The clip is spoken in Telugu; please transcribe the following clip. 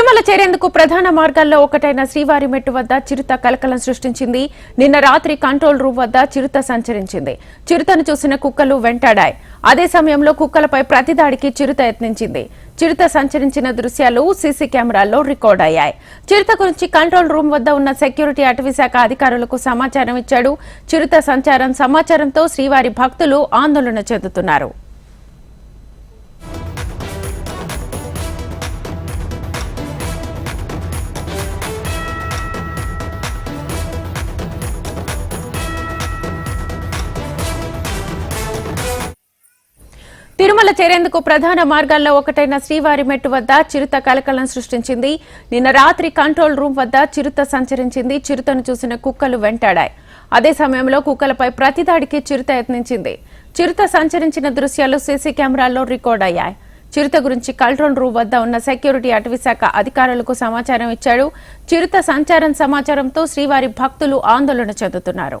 చేరేందుకు ప్రధాన మార్గాల్లో ఒకటైన శ్రీవారి మెట్టు వద్ద చిరుత కలకలం సృష్టించింది. నిన్న రాత్రి కంట్రోల్ రూమ్ వద్ద చిరుత సంచరించింది. చిరుతను చూసిన కుక్కలు వెంటాడాయి. అదే సమయంలో కుక్కలపై ప్రతిదాడికి చిరుత యత్నించింది. చిరుత సంచరించిన దృశ్యాలు సీసీ కెమెరాల్లో రికార్డ్ అయ్యాయి. చిరుత గురించి కంట్రోల్ రూమ్ వద్ద ఉన్న సెక్యూరిటీ అటవీ శాఖ అధికారులకు సమాచారం ఇచ్చాడు. చిరుత సంచారం సమాచారంతో శ్రీవారి భక్తులు ఆందోళన చెందుతున్నారు. చేరేందుకు ప్రధాన మార్గాల్లో ఒకటైన శ్రీవారి మెట్టు వద్ద చిరుత కలకలం సృష్టించింది. నిన్న రాత్రి కంట్రోల్ రూమ్ వద్ద చిరుత సంచరించింది. చిరుతను చూసిన కుక్కలు వెంటాడాయి. అదే సమయంలో కుక్కలపై ప్రతిదాడికి చిరుత యత్నించింది. చిరుత సంచరించిన దృశ్యాలు సీసీ కెమెరాల్లో రికార్డ్ అయ్యాయి. చిరుత గురించి కంట్రోల్ రూమ్ వద్ద ఉన్న సెక్యూరిటీ అటవీ శాఖ అధికారులకు సమాచారం ఇచ్చాడు. చిరుత సంచారం సమాచారంతో శ్రీవారి భక్తులు ఆందోళన చెందుతున్నారు.